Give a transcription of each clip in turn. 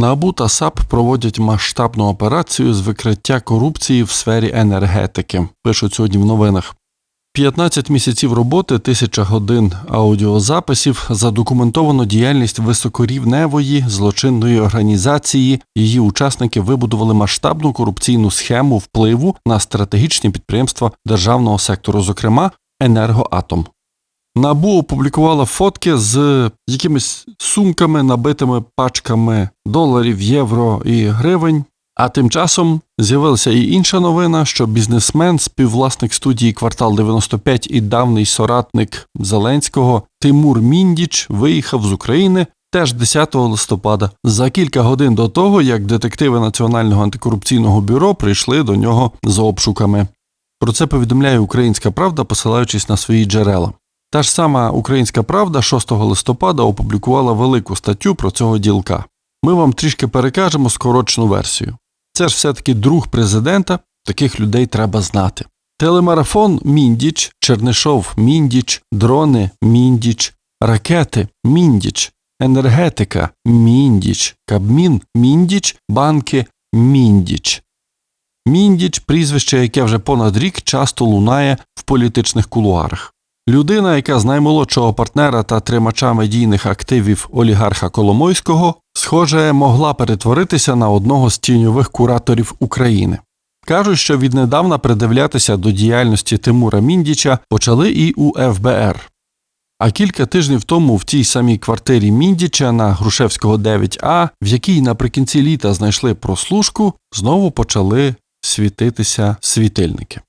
НАБУ та САП проводять масштабну операцію з викриття корупції в сфері енергетики. Пишуть сьогодні в новинах. 15 місяців роботи, тисяча годин аудіозаписів задокументовано діяльність високорівневої злочинної організації. Її учасники вибудували масштабну корупційну схему впливу на стратегічні підприємства державного сектору, зокрема енергоатом. Набу опублікувала фотки з якимись сумками, набитими пачками доларів, євро і гривень. А тим часом з'явилася і інша новина, що бізнесмен, співвласник студії Квартал 95 і давній соратник Зеленського Тимур Міндіч виїхав з України теж 10 листопада за кілька годин до того, як детективи Національного антикорупційного бюро прийшли до нього з обшуками. Про це повідомляє Українська Правда, посилаючись на свої джерела. Та ж сама Українська Правда 6 листопада опублікувала велику статтю про цього ділка. Ми вам трішки перекажемо скорочену версію. Це ж все-таки друг президента, таких людей треба знати. Телемарафон Міндіч, Чернишов Міндіч, дрони Міндіч, ракети Міндіч, енергетика Міндіч, Кабмін Міндіч, банки Міндіч. Міндіч прізвище, яке вже понад рік часто лунає в політичних кулуарах. Людина, яка з наймолодшого партнера та тримача медійних активів олігарха Коломойського, схоже, могла перетворитися на одного з тіньових кураторів України. Кажуть, що віднедавна придивлятися до діяльності Тимура Міндіча почали і у ФБР. А кілька тижнів тому в тій самій квартирі Міндіча на Грушевського 9А, в якій наприкінці літа знайшли прослушку, знову почали світитися світильники.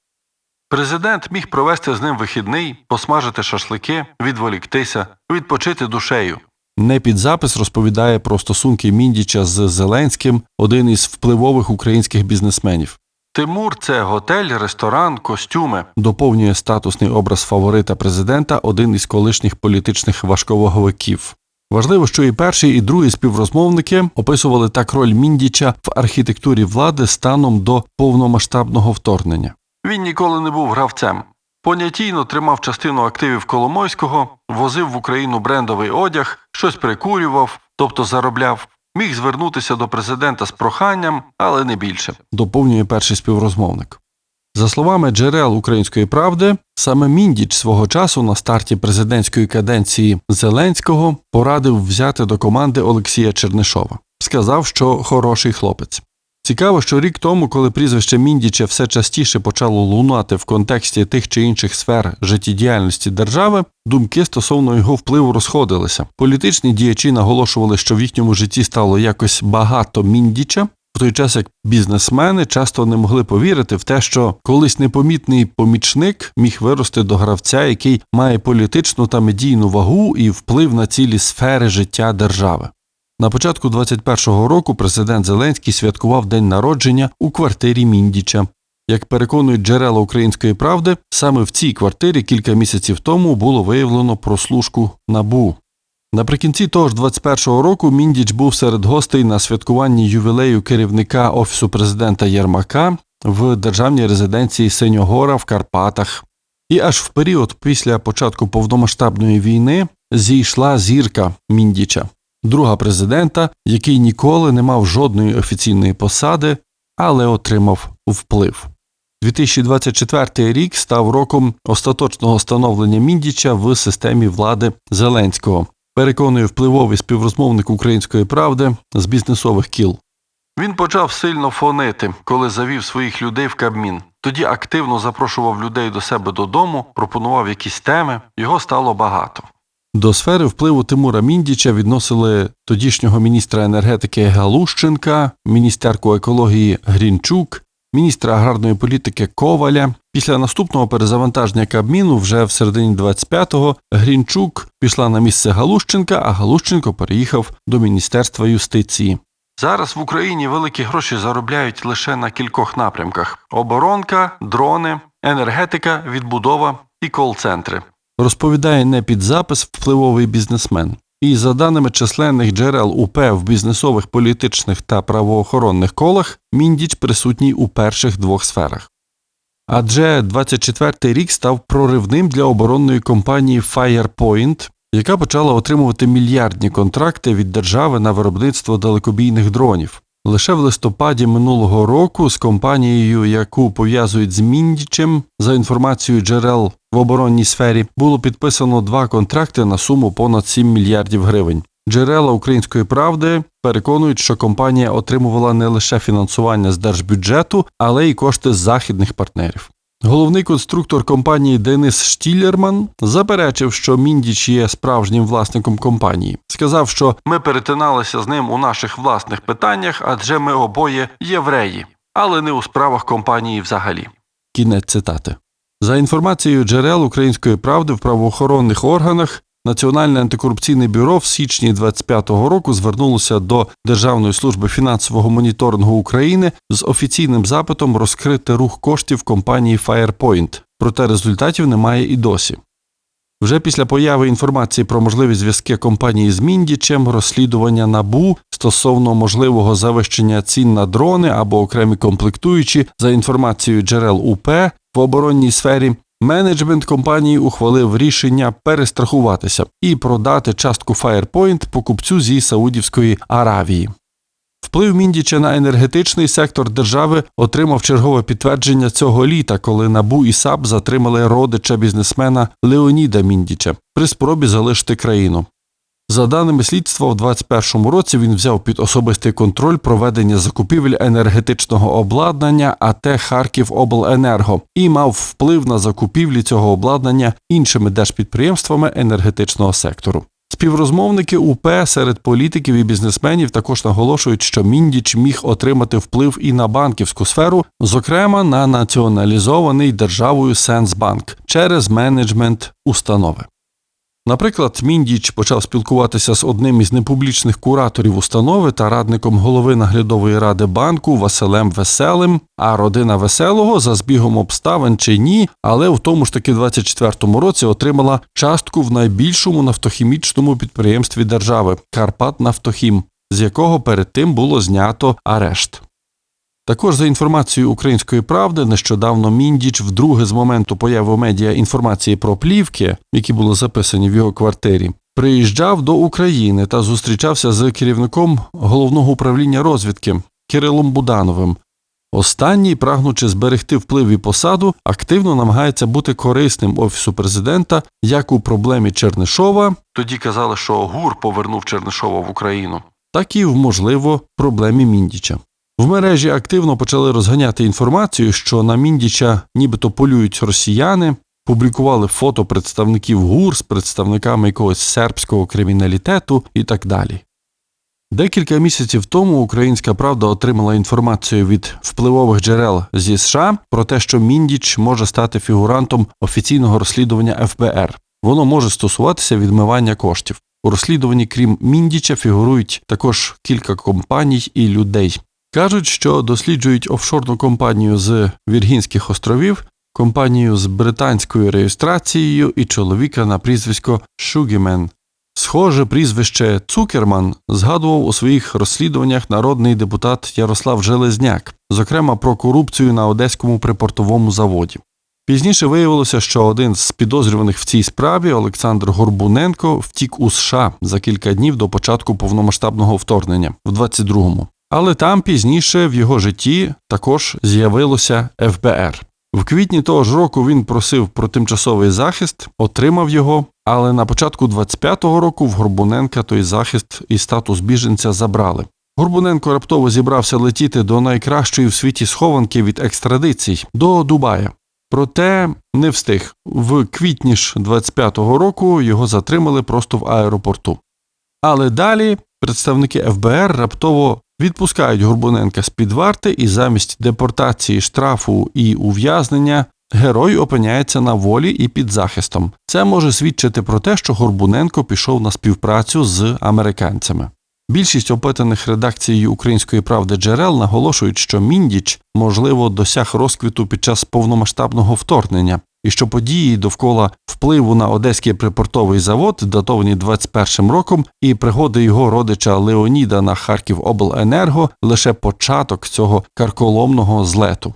Президент міг провести з ним вихідний, посмажити шашлики, відволіктися, відпочити душею. Не під запис розповідає про стосунки Міндіча з Зеленським, один із впливових українських бізнесменів. Тимур це готель, ресторан, костюми, доповнює статусний образ фаворита президента один із колишніх політичних важковаговиків. Важливо, що і перший, і другий співрозмовники описували так роль Міндіча в архітектурі влади станом до повномасштабного вторгнення. Він ніколи не був гравцем. Понятійно тримав частину активів Коломойського, возив в Україну брендовий одяг, щось прикурював, тобто заробляв, міг звернутися до президента з проханням, але не більше, доповнює перший співрозмовник. За словами джерел української правди, саме Міндіч свого часу на старті президентської каденції Зеленського порадив взяти до команди Олексія Чернишова. Сказав, що хороший хлопець. Цікаво, що рік тому, коли прізвище Міндіча все частіше почало лунати в контексті тих чи інших сфер життєдіяльності держави, думки стосовно його впливу розходилися. Політичні діячі наголошували, що в їхньому житті стало якось багато Міндіча, в той час як бізнесмени часто не могли повірити в те, що колись непомітний помічник міг вирости до гравця, який має політичну та медійну вагу і вплив на цілі сфери життя держави. На початку 21-го року президент Зеленський святкував день народження у квартирі Міндіча. Як переконують джерела української правди, саме в цій квартирі кілька місяців тому було виявлено прослушку набу. Наприкінці того ж 21-го року Міндіч був серед гостей на святкуванні ювілею керівника офісу президента Єрмака в державній резиденції Синьогора в Карпатах. І аж в період після початку повномасштабної війни зійшла зірка Міндіча друга президента, який ніколи не мав жодної офіційної посади, але отримав вплив. 2024 рік став роком остаточного становлення Міндіча в системі влади Зеленського, переконує впливовий співрозмовник української правди з бізнесових кіл. Він почав сильно фонити, коли завів своїх людей в Кабмін. Тоді активно запрошував людей до себе додому, пропонував якісь теми, його стало багато. До сфери впливу Тимура Міндіча відносили тодішнього міністра енергетики Галущенка, міністерку екології Грінчук, міністра аграрної політики Коваля. Після наступного перезавантаження Кабміну вже в середині 25-го Грінчук пішла на місце Галущенка, а Галущенко переїхав до Міністерства юстиції. Зараз в Україні великі гроші заробляють лише на кількох напрямках: оборонка, дрони, енергетика, відбудова і кол-центри розповідає не під запис впливовий бізнесмен. І за даними численних джерел УП в бізнесових, політичних та правоохоронних колах, міндіч присутній у перших двох сферах. Адже 24-й рік став проривним для оборонної компанії Firepoint, яка почала отримувати мільярдні контракти від держави на виробництво далекобійних дронів. Лише в листопаді минулого року з компанією, яку пов'язують з Міндічем, за інформацією джерел в оборонній сфері, було підписано два контракти на суму понад 7 мільярдів гривень. Джерела української правди переконують, що компанія отримувала не лише фінансування з держбюджету, але й кошти з західних партнерів. Головний конструктор компанії Денис Штілерман заперечив, що Міндіч є справжнім власником компанії. Сказав, що ми перетиналися з ним у наших власних питаннях, адже ми обоє євреї, але не у справах компанії взагалі. Кінець цитати. За інформацією джерел української правди в правоохоронних органах. Національне антикорупційне бюро в січні 25-го року звернулося до Державної служби фінансового моніторингу України з офіційним запитом розкрити рух коштів компанії Firepoint, проте результатів немає і досі. Вже після появи інформації про можливі зв'язки компанії з Міндічем, розслідування набу стосовно можливого завищення цін на дрони або окремі комплектуючі, за інформацією джерел УП в оборонній сфері, менеджмент компанії ухвалив рішення перестрахуватися і продати частку Firepoint покупцю зі Саудівської Аравії. Вплив Міндіча на енергетичний сектор держави отримав чергове підтвердження цього літа, коли Набу і САП затримали родича бізнесмена Леоніда Міндіча при спробі залишити країну. За даними слідства, в 2021 році він взяв під особистий контроль проведення закупівель енергетичного обладнання АТ Харків Обленерго і мав вплив на закупівлі цього обладнання іншими держпідприємствами енергетичного сектору. Співрозмовники УП серед політиків і бізнесменів також наголошують, що Міндіч міг отримати вплив і на банківську сферу, зокрема на націоналізований державою Сенсбанк через менеджмент установи. Наприклад, Міндіч почав спілкуватися з одним із непублічних кураторів установи та радником голови наглядової ради банку Василем Веселим, а родина веселого за збігом обставин чи ні, але в тому ж таки 24-му році отримала частку в найбільшому нафтохімічному підприємстві держави Карпат Нафтохім, з якого перед тим було знято арешт. Також за інформацією української правди, нещодавно Міндіч вдруге з моменту появи у медіа інформації про плівки, які були записані в його квартирі, приїжджав до України та зустрічався з керівником головного управління розвідки Кирилом Будановим. Останній, прагнучи зберегти вплив і посаду, активно намагається бути корисним офісу президента як у проблемі Чернишова. Тоді казали, що ГУР повернув Чернишова в Україну, так і в можливо проблемі Міндіча. В мережі активно почали розганяти інформацію, що на Міндіча нібито полюють росіяни, публікували фото представників ГУР з представниками якогось сербського криміналітету і так далі. Декілька місяців тому Українська Правда отримала інформацію від впливових джерел зі США про те, що Міндіч може стати фігурантом офіційного розслідування ФБР. Воно може стосуватися відмивання коштів. У розслідуванні, крім Міндіча, фігурують також кілька компаній і людей. Кажуть, що досліджують офшорну компанію з Віргінських островів, компанію з британською реєстрацією і чоловіка на прізвисько Шугімен. Схоже, прізвище Цукерман згадував у своїх розслідуваннях народний депутат Ярослав Железняк, зокрема про корупцію на одеському припортовому заводі. Пізніше виявилося, що один з підозрюваних в цій справі, Олександр Горбуненко, втік у США за кілька днів до початку повномасштабного вторгнення в 22-му. Але там пізніше в його житті також з'явилося ФБР. В квітні того ж року він просив про тимчасовий захист, отримав його, але на початку 25-го року в Горбуненка той захист і статус біженця забрали. Горбуненко раптово зібрався летіти до найкращої в світі схованки від екстрадицій до Дубая. Проте не встиг. В квітні ж 25-го року його затримали просто в аеропорту. Але далі представники ФБР раптово відпускають Горбуненка з під варти, і замість депортації, штрафу і ув'язнення герой опиняється на волі і під захистом. Це може свідчити про те, що Горбуненко пішов на співпрацю з американцями. Більшість опитаних редакцією української правди джерел наголошують, що Міндіч, можливо, досяг розквіту під час повномасштабного вторгнення, і що події довкола впливу на одеський припортовий завод, датовані 21 роком, і пригоди його родича Леоніда на Харків Обленерго лише початок цього карколомного злету.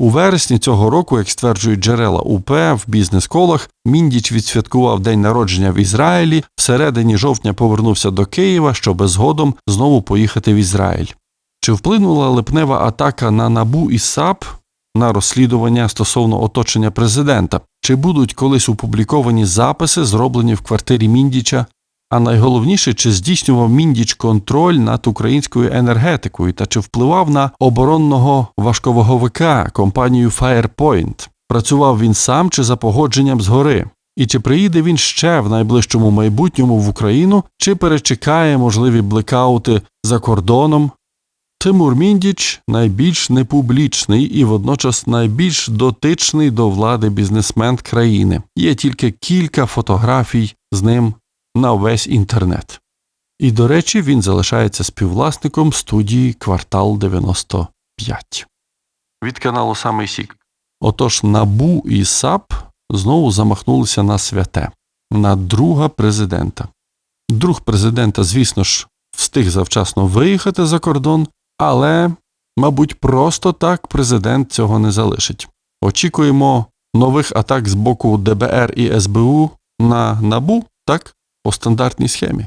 У вересні цього року, як стверджують джерела УП в бізнес-колах, Міндіч відсвяткував день народження в Ізраїлі. Всередині жовтня повернувся до Києва, щоб згодом знову поїхати в Ізраїль. Чи вплинула липнева атака на набу і САП на розслідування стосовно оточення президента? Чи будуть колись опубліковані записи, зроблені в квартирі Міндіча? А найголовніше, чи здійснював Міндіч контроль над українською енергетикою та чи впливав на оборонного важковаговика компанію Firepoint? Працював він сам чи за погодженням згори? І чи приїде він ще в найближчому майбутньому в Україну, чи перечекає можливі блекаути за кордоном? Тимур Міндіч найбільш непублічний і водночас найбільш дотичний до влади бізнесмен країни. Є тільки кілька фотографій з ним на весь інтернет. І, до речі, він залишається співвласником студії Квартал 95 від каналу Самий Сік. Отож, Набу і САП знову замахнулися на святе, на друга президента. Друг президента, звісно ж, встиг завчасно виїхати за кордон, але, мабуть, просто так президент цього не залишить. Очікуємо нових атак з боку ДБР і СБУ на Набу, так, по стандартній схемі.